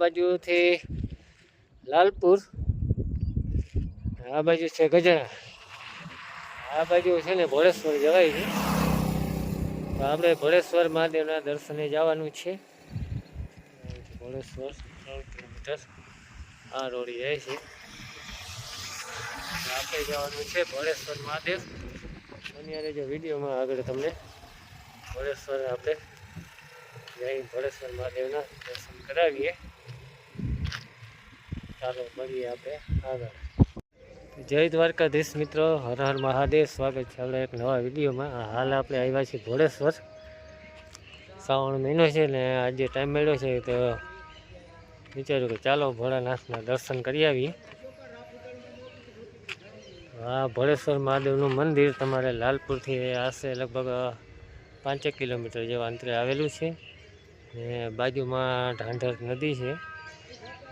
બાજુથી લાલપુર, આ બાજુ છે ગજરા આ બાજુ છે ને ભોળેશ્વર જવાય છે. તો આપણે ભોળેશ્વર મહાદેવના દર્શને જવાનું છે. ભોળેશ્વર ત્રણ કિલોમીટર આ રોડ જાય છે. આપણે જવાનું છે ભોળેશ્વર મહાદેવ. અને જો વિડીયોમાં આગળ તમને ભોળેશ્વર આપણે જઈ ભોળેશ્વર મહાદેવના દર્શન કરાવીએ. ચાલો મળીએ આપણે આગળ. જય દ્વારકાધીશ મિત્રો, હર હર મહાદેવ. સ્વાગત છે આપણે એક નવા વિડીયોમાં. હાલ આપણે આવ્યા છીએ ભોળેશ્વર. શ્રાવણ મહિનો છે ને આજે ટાઈમ મળ્યો છે તો વિચાર્યું કે ચાલો ભોળાનાથના દર્શન કરી આવીએ. આ ભોળેશ્વર મહાદેવનું મંદિર તમારે લાલપુરથી આશરે લગભગ પાંચેક કિલોમીટર જેવા અંતરે આવેલું છે. ને બાજુમાં ઢાંઢર નદી છે.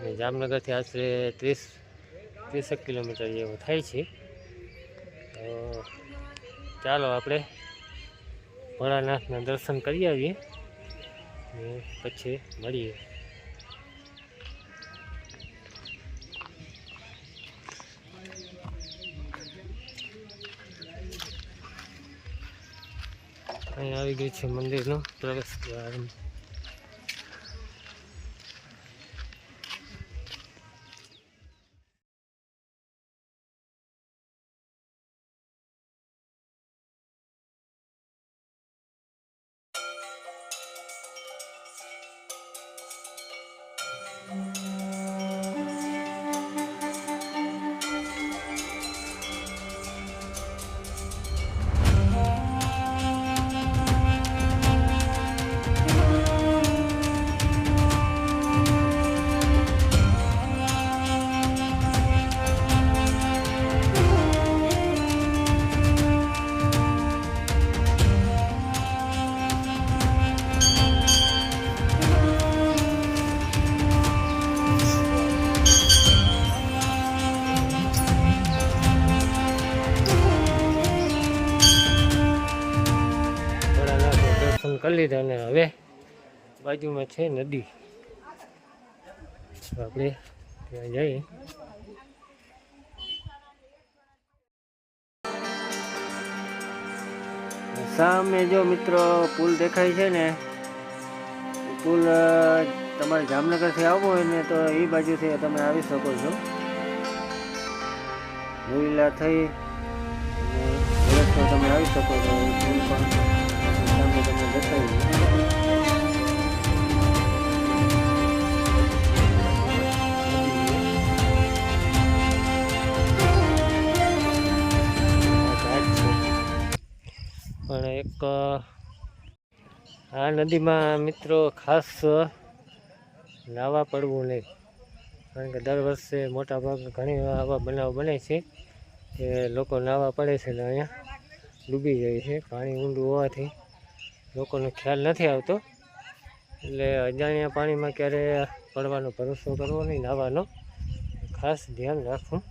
ને જામનગરથી આશરે ત્રીસ, ત્રીસેક કિલોમીટર જેવું થાય છે. તો ચાલો આપણે ભોળાનાથના દર્શન કરી આવીએ ને પછી મળીએ. અહીં આવી ગયું છે મંદિરનો પ્રવેશ દ્વાર. લીધા અને હવે બાજુમાં છે નદી. આપણે ત્યાં જઈએ સામે જો મિત્રો પુલ દેખાય છે ને, પુલ તમારે જામનગરથી આવવું હોય ને તો એ બાજુથી તમે આવી શકો છો. લીલા થઈ તમે આવી શકો છો. પણ પણ એક આ નદીમાં મિત્રો ખાસ નાવા પડવું નહીં. કારણ કે દર વર્ષે મોટા ભાગે ઘણી આવા બનાવ બને છે કે લોકો નાવા પડે છે ને અહીંયા ડૂબી જાય છે. પાણી ઊંડું હોવાથી લોકોને ખ્યાલ નથી આવતો. એટલે અજાણ્યા પાણીમાં ક્યારે પડવાનો ભરોસો કરવો નહીં નાહવાનો ખાસ ધ્યાન રાખવું.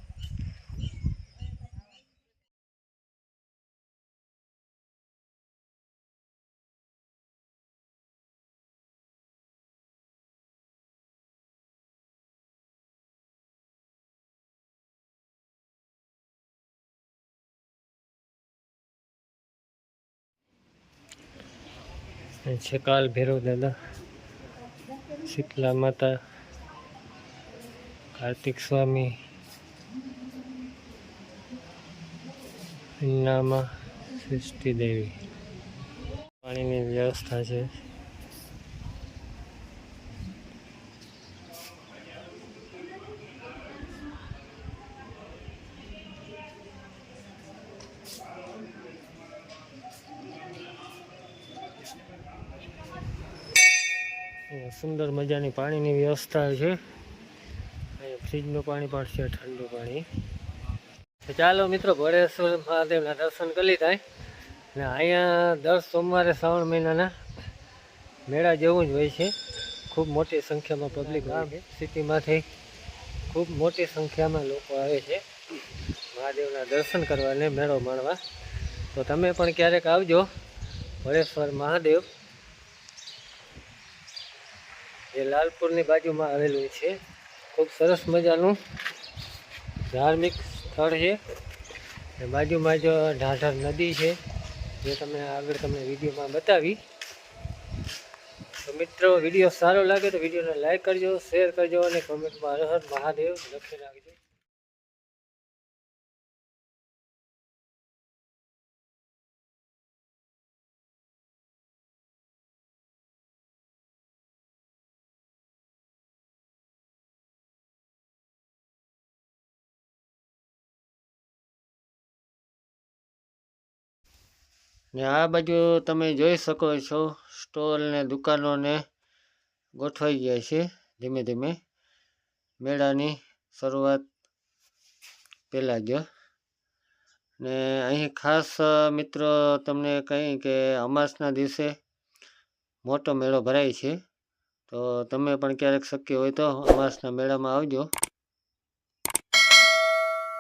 છે કાલ ભૈરવ દાદા શીતલા માતા કાર્તિક સ્વામી નામાં સૃષ્ટિ દેવી. પાણીની વ્યવસ્થા છે. સુંદર મજાની પાણીની વ્યવસ્થા છે. ફ્રીજનું પાણી પણ છે, ઠંડુ પાણી. ચાલો મિત્રો ભરેશ્વર મહાદેવના દર્શન કરી લીધા અને અહીંયા દર સોમવારે શ્રાવણ મહિનાના મેળા જેવું જ હોય છે. ખૂબ મોટી સંખ્યામાં પબ્લિક સિટીમાંથી ખૂબ મોટી સંખ્યામાં લોકો આવે છે મહાદેવના દર્શન કરવા અને મેળો માણવા. તો તમે પણ ક્યારેક આવજો. ભરેશ્વર મહાદેવ જે લાલપુરની બાજુમાં આવેલું છે. ખૂબ સરસ મજાનું ધાર્મિક સ્થળ છે. બાજુમાં જ ઢાઢર નદી છે. જે તમે આગળ તમને વિડીયોમાં બતાવી. તો મિત્રો, વીડિયો સારો લાગે તો વિડીયોને લાઇક કરજો શેર કરજો અને કોમેન્ટમાં હર મહાદેવ લખી નાખજો ને આ બાજુ તમે જોઈ શકો છો, સ્ટોલ ને દુકાનોને ગોઠવાઈ ગયા છે ધીમે ધીમે. મેળાની શરૂઆત પહેલાં જ. ને અહીં ખાસ મિત્રો, તમને કહી કે અમાસના દિવસે મોટો મેળો ભરાય છે. તો તમે પણ ક્યારેક શક્ય હોય તો અમાસના મેળામાં આવજો.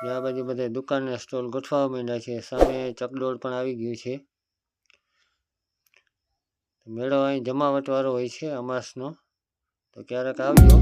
આ બાજુ બધા દુકાનના સ્ટોલ ગોઠવા માંડ્યા છે. સામે ચકડોળ પણ આવી ગયું છે. મેળો અહીં જમાવટવાળો હોય છે અમાસનો. તો ક્યારેક આવજો.